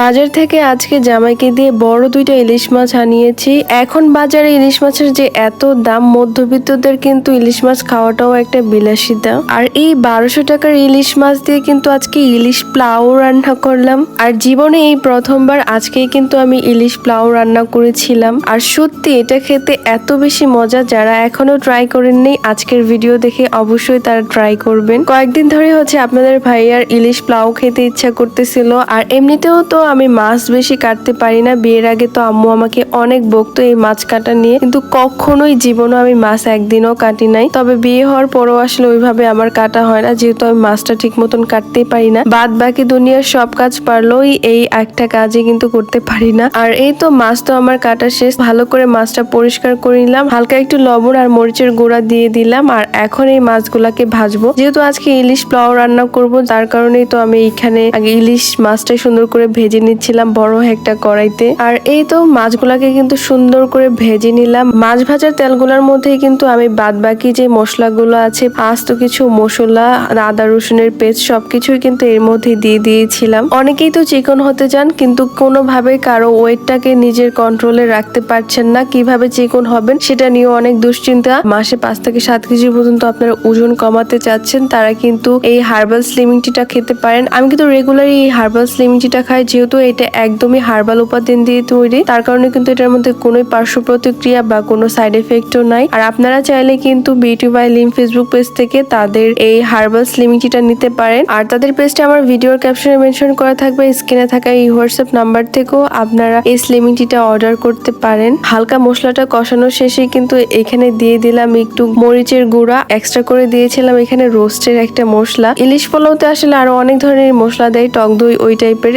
বাজার থেকে আজকে জামাইকে দিয়ে বড় দুইটা ইলিশ মাছ আনিয়েছি। এখন বাজারে ইলিশ মাছের যে এত দাম, মধ্যবিত্তদের কিন্তু ইলিশ মাছ খাওয়াটাও একটা বিলাসিতা। আর এই বারোশো টাকার ইলিশ মাছ দিয়ে কিন্তু আজকে ইলিশ প্লাউ রান্না করলাম। আর জীবনে এই প্রথমবার আজকেই কিন্তু আমি ইলিশ প্লাউ রান্না করেছিলাম। আর সত্যি এটা খেতে এত বেশি মজা যারা এখনও ট্রাই করেননি, আজকের ভিডিও দেখে অবশ্যই তারা ট্রাই করবেন। কয়েকদিন ধরে হচ্ছে আপনাদের ভাইয়ার ইলিশ প্লাউ খেতে ইচ্ছা করতেছিল। আর এমনিতেও তো আমি মাছ বেশি কাটতে পারি না। বিয়ের আগে তো আম্মু আমাকে অনেক বকতো এই মাছ কাটা নিয়ে। কিন্তু কখনোই জীবনও আমি মাছ একদিনও কাটি নাই। তবে বিয়ে হওয়ার পরও আসলে ওইভাবে আমার কাটা হয় না। যেহেতু আমি মাছটা ঠিক মতন কাটতেই পারি না। বাদ বাকি দুনিয়ার সব কাজ পারলেও এই একটা কাজই কিন্তু করতে পারি না। আর এই তো মাছ তো আমার কাটা শেষ। ভালো করে মাছটা পরিষ্কার করে নিলাম। হালকা একটু লবণ আর মরিচের গুঁড়া দিয়ে দিলাম। আর এখন এই মাছগুলাকে ভাজবো। যেহেতু আজকে ইলিশ প্লাউ রান্না করব, তার কারণেই তো আমি এইখানে আগে ইলিশ মাছটা সুন্দর করে ভেজে নিচ্ছিলাম বড় একটা কড়াইতে। আর এই তো মাছগুলাকে কিন্তু সুন্দর করে ভেজে নিলাম। মাছ ভাজার তেলগুলোর মধ্যেই কিন্তু আমি বাদ বাকি যে মশলাগুলো আছে, আস্ত কিছু মশলা, আদা, রসুনের পেস্ট সবকিছুই কিন্তু এর মধ্যে দিয়ে দিয়েছিলাম। অনেকেই তো চিকন হতে চান, কিন্তু কোনোভাবে কারও ওয়েটটাকে নিজের কন্ট্রোলে রাখতে পারছেন না। কীভাবে চিকন হবেন সেটা নিয়ে অনেক দুশ্চিন্তা। মাসে পাঁচ থেকে সাত কেজি পর্যন্ত আপনারা ওজন কমাতে চাচ্ছেন, তারা কিন্তু এই হার্বাল স্লিমিং টিটা খেতে পারেন। আমি কিন্তু রেগুলারই এই হার্বাল স্লিমিং টিটা খাই যেহেতু এটা একদমই হার্বাল উপাদান দিয়ে তৈরি, তার কারণে কিন্তু এটার মধ্যে কোনো পার্শ্ব প্রতিক্রিয়া বা কোনো সাইড এফেক্টও নাই। আর আপনারা চাইলে কিন্তু beauty by Lim Facebook page থেকে তাদের এই হার্বাল স্লিমিং টিটা নিতে পারেন। আর তাদের পেজটা আমার ভিডিওর ক্যাপশনে মেনশন করা থাকবে স্ক্রিনে থাকা এই হোয়াটসঅ্যাপ নাম্বার থেকেও আপনারা এই স্লিমিং টিটা অর্ডার করতে পারেন। হালকা মশলাটা কষানো শেষে কিন্তু এখানে দিয়ে দিলাম একটু মরিচের গুঁড়া। এক্সট্রা করে দিয়েছিলাম এখানে রোস্টের একটা মশলা। ইলিশ পোলাওতে আসলে আরও অনেক ধরনের মশলা দেয়, টক দই ওই টাইপের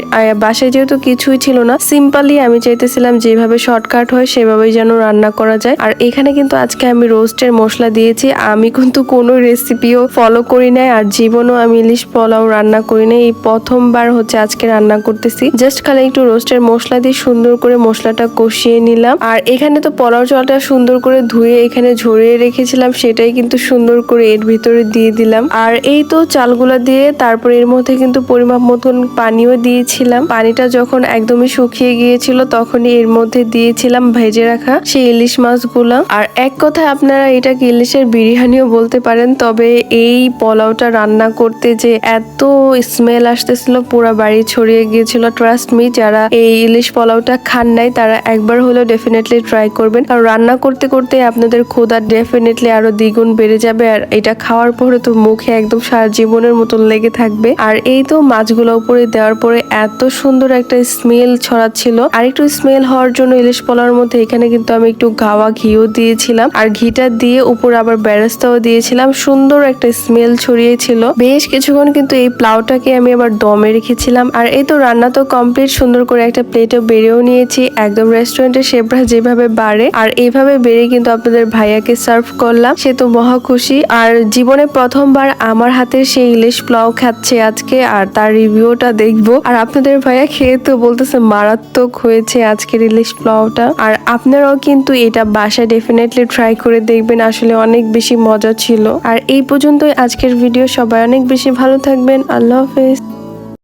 বাসায় যেহেতু কিছুই ছিল না, সিম্পলি আমি চাইতেছিলাম যেভাবে শর্টকাট হয় সেভাবেই যেন রান্না করা যায়। আর এখানে কিন্তু আজকে আমি রোস্টের মশলা দিয়েছি, আমি কিন্তু কোনো রেসিপিও ফলো করি নাই আর জীবনও আমি ইলিশ পোলাও রান্না করি নাই। এই প্রথমবার হচ্ছে আজকে রান্না করতেছি। জাস্ট খালি একটু রোস্টের মশলা দিয়ে সুন্দর করে মশলাটা কষিয়ে নিলাম। আর এখানে তো পোলাও চালটা সুন্দর করে ধুয়ে এখানে ঝরিয়ে রেখেছিলাম, সেটাই কিন্তু সুন্দর করে এর ভিতরে দিয়ে দিলাম। আর এই তো চালগুলা দিয়ে তারপর এর মধ্যে কিন্তু পরিমাপ মতন পানিও দিয়েছিলাম। পানিটা যখন একদমই শুকিয়ে গিয়েছিল, তখনই এর মধ্যে দিয়েছিলাম ভেজে রাখা সেই ইলিশ মাছগুলো। আর এক কথায় আপনারা এটাকে ইলিশের বিরিয়ানিও বলতে পারেন, তবে এই পোলাওটা রান্না করতে যে এত স্মেল আসতেছিল, পুরো বাড়ি ছড়িয়ে গিয়েছিল ট্রাস্ট মি যারা এই ইলিশ পোলাওটা খান নাই, তারা একবার হলেও ডেফিনেটলি ট্রাই করবেন। কারণ রান্না করতে করতে আপনাদের ক্ষুধা ডেফিনেটলি আরও দ্বিগুণ বেড়ে যাবে, আর এটা খাওয়ার পরে তো মুখে একদম সারা জীবনের মতন লেগে থাকবে। আর এই তো মাছগুলো উপরে দেওয়ার পরে এত সুন্দর একটা স্মেল ছড়াচ্ছিল। আর একটু স্মেল হওয়ার জন্য ইলিশ পোলাওর মধ্যে এখানে কিন্তু আমি একটু গাওয়া ঘিও দিয়েছিলাম। আর ঘিটা দিয়ে উপরে আবার বেরেস্তাও দিয়েছিলাম। সুন্দর একটা স্মেল ছড়িয়েছিল। বেশ কিছুক্ষণ কিন্তু এই প্লাউটাকে আমি আবার দমে রেখেছিলাম। আর এই তো রান্না তো কমপ্লিট সুন্দর করে একটা প্লেটে বেড়েও নিয়েছি। একদম রেস্টুরেন্টের শেফরা যেভাবে বাড়ে, আর এইভাবে বেড়ে কিন্তু আপনাদের ভাইয়াকে সার্ভ করলাম। সে তো মহা খুশি। আর জীবনে প্রথমবার আমার হাতের সেই ইলিশ পোলাও খাচ্ছে আজকে, আর তার রিভিউটা দেখব। আর আপনাদের ভাইয়া খেয়ে তো বলতেছে মারাত্মক হয়েছে আজকের ইলিশ পোলাওটা আর আপনারাও কিন্তু এটা বাসায় ডেফিনেটলি ট্রাই করে দেখবেন, আসলে অনেক বেশি মজা ছিল। আর এই পর্যন্তই আজকের ভিডিও সবাই অনেক বেশি ভালো থাকবেন। আল্লাহ হাফেজ।